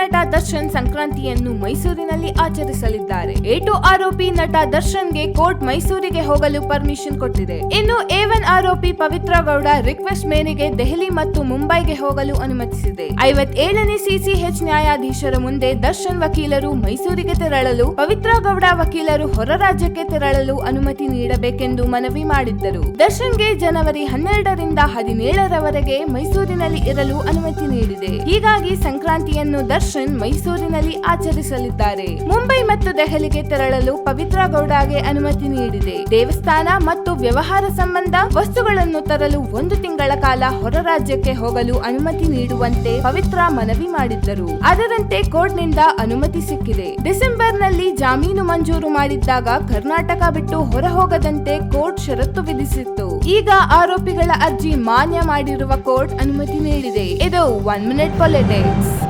ನಟ ದರ್ಶನ್ ಸಂಕ್ರಾಂತಿಯನ್ನು ಮೈಸೂರಿನಲ್ಲಿ ಆಚರಿಸಲಿದ್ದಾರೆ. ಏಟು ಆರೋಪಿ ನಟ ದರ್ಶನ್ಗೆ ಕೋರ್ಟ್ ಮೈಸೂರಿಗೆ ಹೋಗಲು ಪರ್ಮಿಷನ್ ಕೊಟ್ಟಿದೆ. ಇನ್ನು ಎ ಒನ್ ಆರೋಪಿ ಪವಿತ್ರ ಗೌಡ ರಿಕ್ವೆಸ್ಟ್ ಮೇರೆಗೆ ದೆಹಲಿ ಮತ್ತು ಮುಂಬೈಗೆ ಹೋಗಲು ಅನುಮತಿಸಿದೆ. ಐವತ್ತೇಳನೇ ಸಿಸಿಎಚ್ ನ್ಯಾಯಾಧೀಶರ ಮುಂದೆ ದರ್ಶನ್ ವಕೀಲರು ಮೈಸೂರಿಗೆ ತೆರಳಲು, ಪವಿತ್ರ ಗೌಡ ವಕೀಲರು ಹೊರ ರಾಜ್ಯಕ್ಕೆ ತೆರಳಲು ಅನುಮತಿ ನೀಡಬೇಕೆಂದು ಮನವಿ ಮಾಡಿದ್ದರು. ದರ್ಶನ್ಗೆ ಜನವರಿ ಹನ್ನೆರಡರಿಂದ ಹದಿನೇಳರವರೆಗೆ ಮೈಸೂರಿನಲ್ಲಿ ಇರಲು ಅನುಮತಿ ನೀಡಿದೆ. ಹೀಗಾಗಿ ಸಂಕ್ರಾಂತಿಯನ್ನು ದರ್ಶನ್ ಮೈಸೂರಿನಲ್ಲಿ ಆಚರಿಸಲಿದ್ದಾರೆ. ಮುಂಬೈ ಮತ್ತು ದೆಹಲಿಗೆ ತೆರಳಲು ಪವಿತ್ರ ಗೌಡಗೆ ಅನುಮತಿ ನೀಡಿದೆ. ದೇವಸ್ಥಾನ ಮತ್ತು ವ್ಯವಹಾರ ಸಂಬಂಧ ವಸ್ತುಗಳನ್ನು ತರಲು ಒಂದು ತಿಂಗಳ ಕಾಲ ಹೊರ ರಾಜ್ಯಕ್ಕೆ ಹೋಗಲು ಅನುಮತಿ ನೀಡುವಂತೆ ಪವಿತ್ರ ಮನವಿ ಮಾಡಿದ್ದರು. ಅದರಂತೆ ಕೋರ್ಟ್ನಿಂದ ಅನುಮತಿ ಸಿಕ್ಕಿದೆ. ಡಿಸೆಂಬರ್ನಲ್ಲಿ ಜಾಮೀನು ಮಂಜೂರು ಮಾಡಿದ್ದಾಗ ಕರ್ನಾಟಕ ಬಿಟ್ಟು ಹೊರ ಹೋಗದಂತೆ ಕೋರ್ಟ್ ಷರತ್ತು ವಿಧಿಸಿತ್ತು. ಈಗ ಆರೋಪಿಗಳ ಅರ್ಜಿ ಮಾನ್ಯ ಮಾಡಿರುವ ಕೋರ್ಟ್ ಅನುಮತಿ ನೀಡಿದೆ. ಇದು ಒನ್ ಮಿನಿಟ್ ಪೊಲಿಟಿಕ್ಸ್.